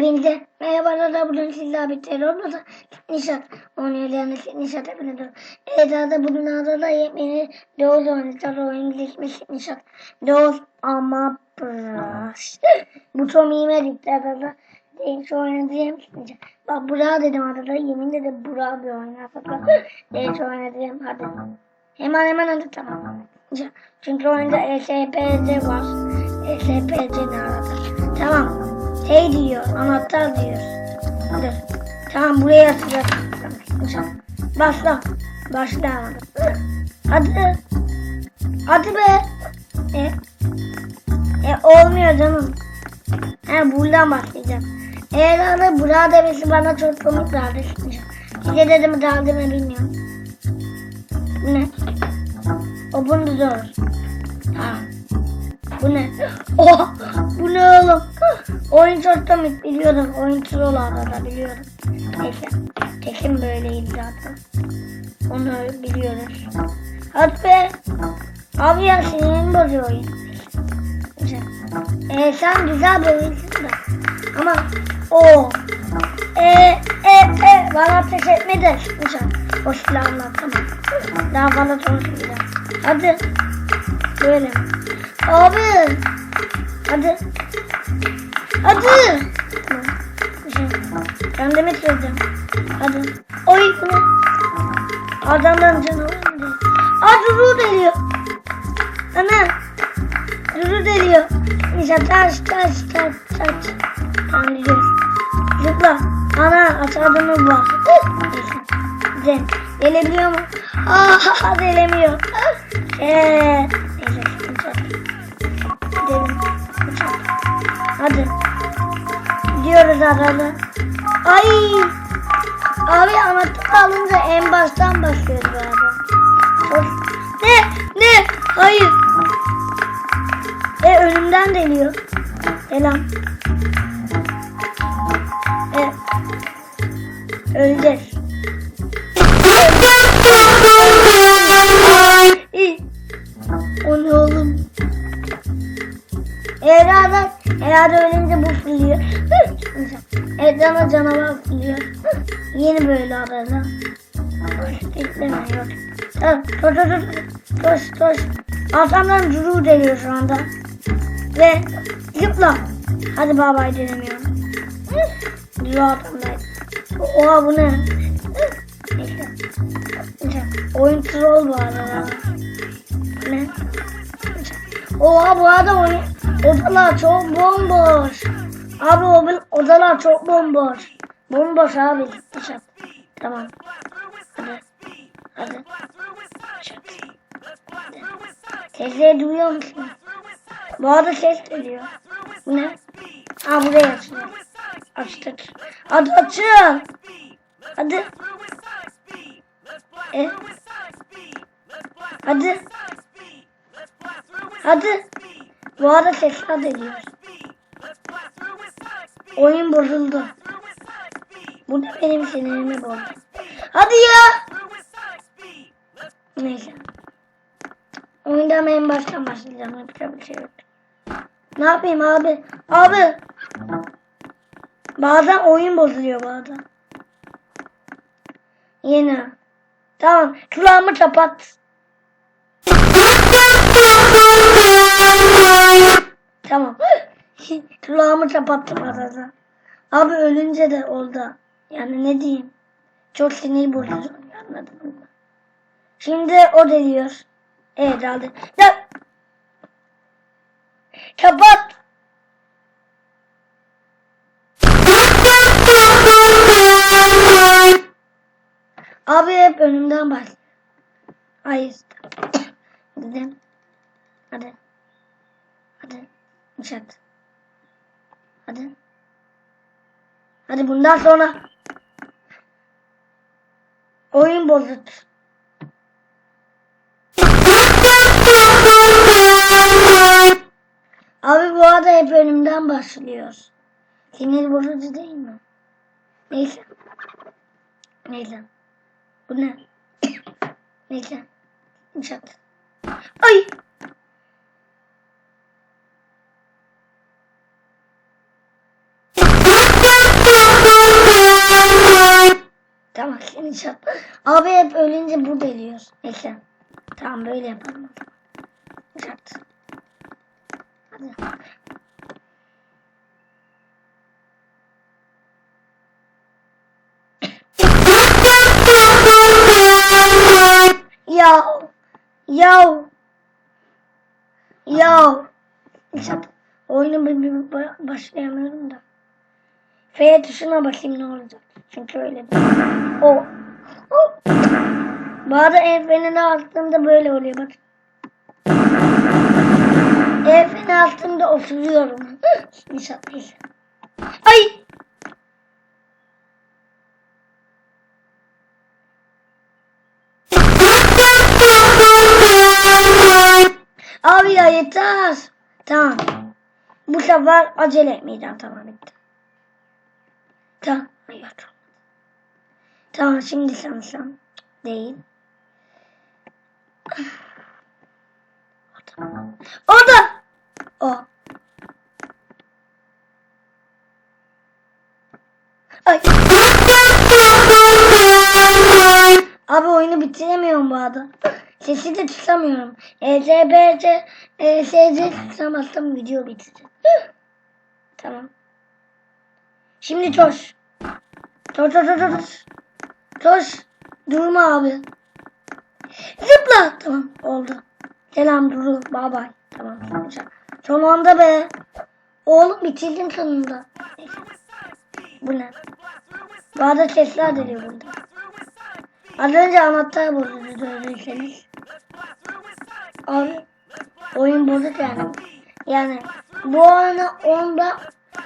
Hepinize merhabalar da bugün sizlerle birlikte olmasa Nişat oynuyorlarını Nişat hepiniz Evet arada bugün arada yepyeni Doğuz oynayacağız oyun gelişmiş Nişat Doğuz ama Brush Bu Tom yemedik de arada Değiş oyunu diyemeyeceğim Bak Burak dedim arada yeminle de Burak bir oyun arada Değiş oyunu diyeyim. Hadi. Hemen hemen hadi tamam. Çünkü oyunda E ESPC var. E ESPC ne Tamam şey diyor, anahtar diyor. Dur. Tamam buraya atacağız. Başla. Başla. Hadi. Hadi be. E, e olmuyor canım. He buradan başlayacağım. Eğer arada burada demesi bana çok komik geldi. Size dedim geldi mi bilmiyorum. Ne? O bunu zor. Tamam. Bu ne? Oh, oğlum? Oyun çok komik biliyordum. Oyun troll arada biliyorum. Neyse. Kesin böyleydi zaten. Onu biliyoruz. Hadi be. Abi ya sinirim bozuyor oyun. Güzel. Ee, sen güzel oyuncusun da. Ama o e e e bana ateş etme de güzel. O tamam. Daha bana konuşmayacağım. Hadi. Böyle. Abi. Hadi. Hadi. Ben de metreceğim. Hadi. Oy? Adamdan canavar mı? Aa Duru deliyor. Ana. Duru deliyor. Nişan taş taş taş taş. Tamam. Zıpla. Ana aşağıda var? Neyse. Güzel. Delebiliyor mu? Aa delemiyor. Eee. Arada. Ay. Abi anahtar alınca en baştan başlıyoruz. Çok... Ne? Ne? Hayır. E önümden deliyor. Selam. E. Öleceğiz. O ne oğlum? Herhalde, herhalde ölünce bu fırlıyor. Evet ama canavar fırlıyor. Yeni böyle arada. Bekleme yok. Tamam, koş koş koş koş. Arkamdan Duru deliyor şu anda. Ve zıpla. Hadi babay denemiyorum. Duru arkamdaydı. Oha bu ne? Neyse. Oyun troll bu arada. Ne? Oha bu arada oyun odalar çok bomboş. Abi o odalar çok bomboş. Bomboş abi. Dışarı. Tamam. Hadi. Hadi. Dışarı. Sesleri duyuyor musun? Bu arada ses geliyor. Ne? Aa buraya açılıyor. Açtık. Hadi açın. Hadi. E? Hadi. Hadi. Bu arada sesler geliyor. Oyun bozuldu. Bu da benim sinirimi bozdu. Hadi ya. Neyse. Oyundan en baştan başlayacağım. Yapacak bir şey yok. Ne yapayım abi? Abi. Bazen oyun bozuluyor bazen. Yine. Tamam. Kulağımı kapat. Tamam. Kulağımı kapattım arada. Abi ölünce de oldu. Yani ne diyeyim. Çok sinir bozucu. Anladın mı? Şimdi o deliyor. Evet aldı. Ya. Kapat. Abi hep önümden bak. Hayır. Dedim. Hadi. Hadi. Nişat. Hadi. Hadi bundan sonra oyun bozut. Abi bu arada hep önümden başlıyor. Sinir bozucu değil mi? Neyse. Neyse. Bu ne? Neyse. Nişat. Ay! Seni çat. Abi hep ölünce burada eliyoruz. Neyse. Tamam böyle yapalım. Çat. Hadi. Ya. Ya. Ya. Çat. Oyunu bir, bir ba- başlayamıyorum da. F tuşuna bakayım ne olacak. Çünkü öyle bir. O. O. Bazı el attığımda böyle oluyor bak. El feneri attığımda oturuyorum. Nişat değil. Ay. Abi ya yeter. Tamam. Bu sefer acele etmeyeceğim. Tamam bitti. Tamam. Tamam şimdi sen. Değil. Orada. O. Ay. Abi oyunu bitiremiyorum bu arada. Sesi de tutamıyorum. EZBC, ESC tutamazsam video bitecek. tamam. Şimdi toş. Toş toş toş toş. Toş. Durma abi. Zıpla. Tamam oldu. Selam Duru. Bay bay. Tamam. Son anda be. Oğlum bitirdim sonunda. Bu ne? Arada sesler geliyor burada. Az önce anahtar bozuldu gördüyseniz. Abi oyun bozuk yani. Yani bu ana onda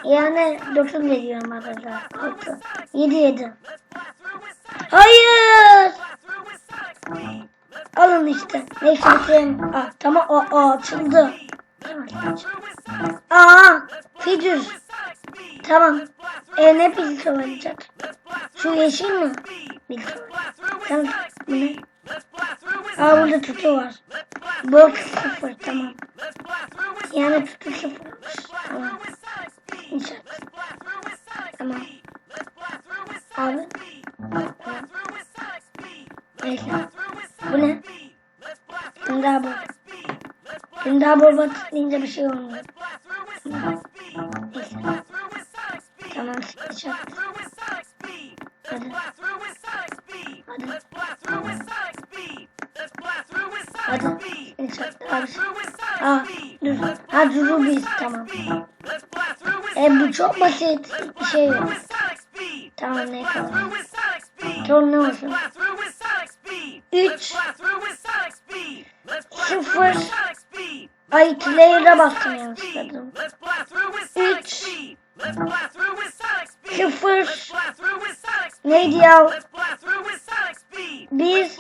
yani 9 veriyorum arkadaşlar. 6. 7 7. Hayır. Alın işte. Neyse bakayım. Ah, tamam o, o açıldı. Aa, figür. Tamam. E ne bilgi olacak? Şu yeşil mi? Bilgi Tamam. Bu ne? Aa burada tutu var. Box sıfır tamam. Yani tutu sıfırmış. Tamam. Tamam. Abi. Neyse. Bu ne? Şimdi bol. Şimdi bol batınca bir şey olmuyor. Neyse. Tamam. İnşaat. Hadi. Hadi. Hadi. İnşaat. Abi. Aa, dur. Ha dur biz tamam. E bu çok basit. Bir şey yok. Tamam ne kaldı? Son ne olsun? 3 0 Ay player'a bastım yanlışladım. 3 0 Neydi ya? 1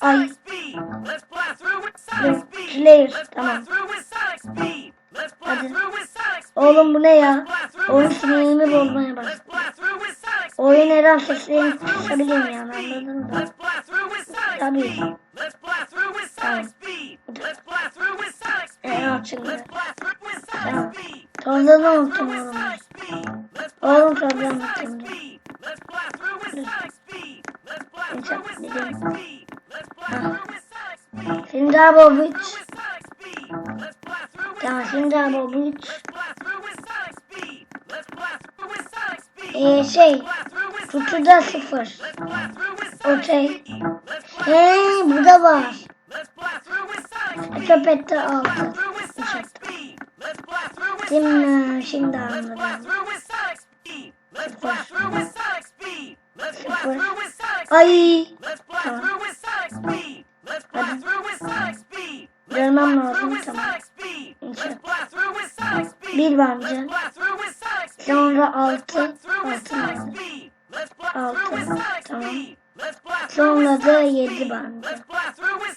Ay player tamam. Hadi. Oğlum bu ne ya? Oyun sinirimi bozmaya başladı. Oyun an seslerini kısabilirim yani anladın mı? Tabii. Tamam. Ee, açıldı. Tamam. Tozları unuttum oğlum. Oğlum tozları unuttum. Ha. Şimdi abi bu üç. Tamam şimdi abi bu üç. Ee, şey. Kutuda sıfır. Okey. Heee burada var. Köpekte altı. İnşallah. Şimdi, şimdi anladım. Sıfır. Sıfır. Ay. Tamam. Hadi. Görmem lazım. Tamam. İnşallah. Bir bence. Sonra. Altı 7 band.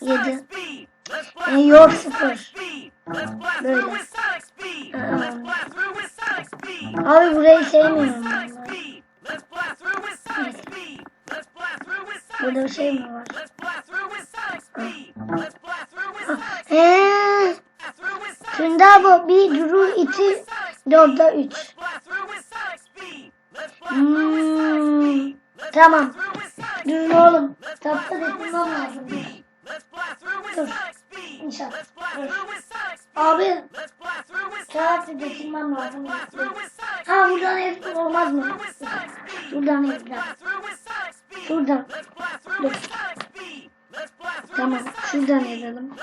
7. E, yok 0. Böyle. Aa. Abi burayı sevmiyorum. Evet. Burada bir şey mi var? Eee. Tunda bu bir duru iti dörde üç. Hmm. Tamam. Durun oğlum. Tatlı dokunmam lazım. Dur. İnşallah. Dur. Abi. Tatlı dokunmam lazım. Ha buradan ev olmaz mı? Şuradan evden. Şuradan. Dur. Tamam. Şuradan yazalım.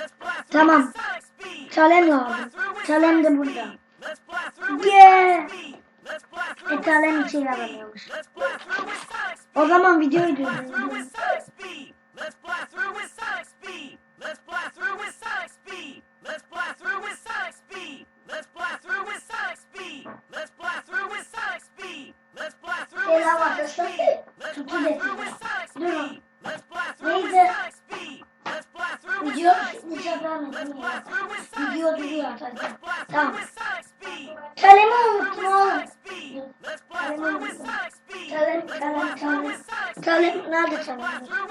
Tamam. Kalem lazım. Kalem de burada. Yeah. E kalem içeri alamıyormuş. O zaman videoyu durdurun. Let's blast through with sonic speed! Let's blast through with sonic speed! Let's blast through with sonic speed! Let's blast through with sonic speed! Let's blast through with sonic speed! Let's blast through with sonic speed! Let's blast through with sonic speed! Let's blast through with sonic speed! Let's blast through with sonic speed! Let's blast through with sonic speed! Let's blast through with sonic speed! Let's blast through with sonic speed! Let's blast through with sonic speed! Let's blast through with sonic speed! Let's blast through with sonic speed!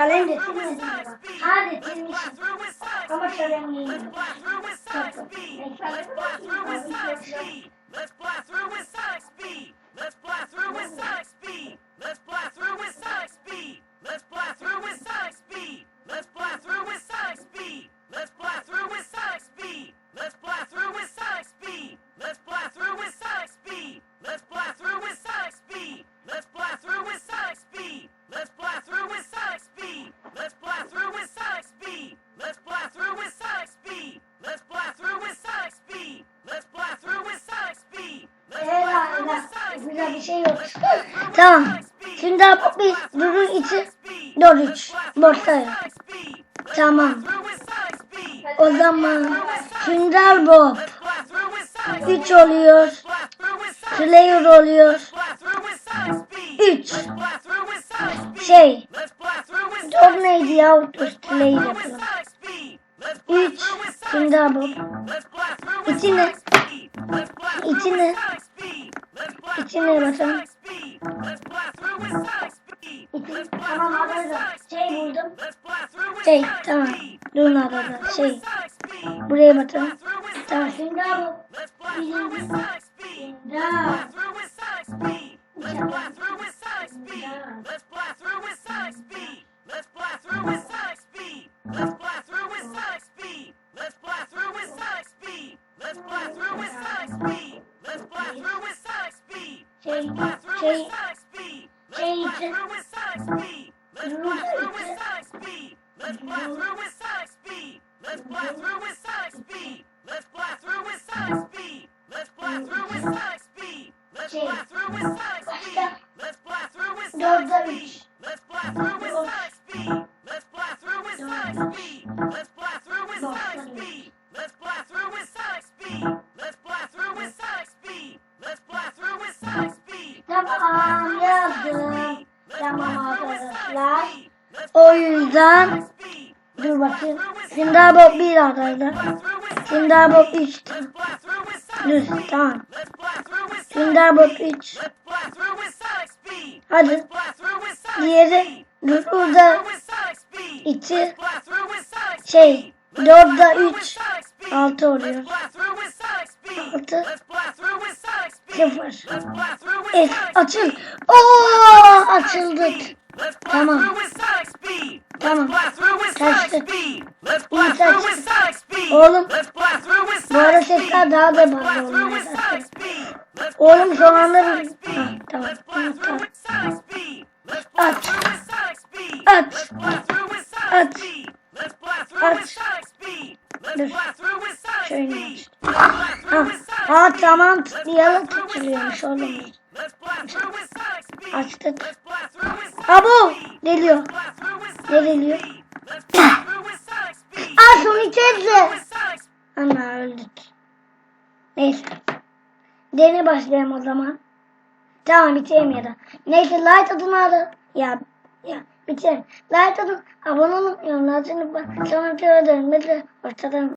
好嘞。Tamam. Şimdi biz durun içi dört üç. Boştayım. Tamam. O zaman Sünder Bob 3 oluyor. Slayer oluyor. 3. Şey. Dog neydi ya? Dur Slayer yapalım. Üç. Şimdi abi. İçine. İçine. İçine bakalım. İçine. Tamam abi. Şey buldum. Şey tamam. Durun abi. Şey. Buraya bakalım. Tamam şimdi abi. Şimdi abi. Şey için. Let's blast through with sonic speed. Let's blast through with sonic speed. Let's blast through with sonic speed. Let's blast through with sonic speed. Let's blast through with sonic speed. Let's blast through with sonic üç. speed. Let's blast through with sonic speed. Let's blast through with sonic speed. Let's blast through with sonic speed. Let's blast through with sonic speed. Let's blast through with sonic speed. Let's blast through with sonic speed. Tamam kızgınım. Tamam arkadaşlar. O yüzden dur bakayım. Cinder Bob 1 arkadaşlar. Cinder Bob 3. Düz tamam. Cinder Bob 3. Hadi. Diğeri dur burada içi şey 4'da 3 6 oluyor. 6 sıfır. Evet açıl. Oo açıldı. Tamam. Tamam. Kaçtı. İyi kaçtı. Oğlum. Bu arada sesler daha da bağlı olmaya Oğlum şu anda bir... Ha, tamam. At. At. At. At. Dur. Şöyle. Ha. Ha tamam tutuyalı tutuluyormuş oğlum. Açtık. Abo geliyor. Ne geliyor? Aa Sonic Hedge. Ana öldük. Neyse. Dene başlayalım o zaman. Tamam bitireyim ya da. Neyse like atın adı. Ya ya bitireyim. Like atın. Abone olun. Yorumlar için. Sonraki videoda. Hoşçakalın.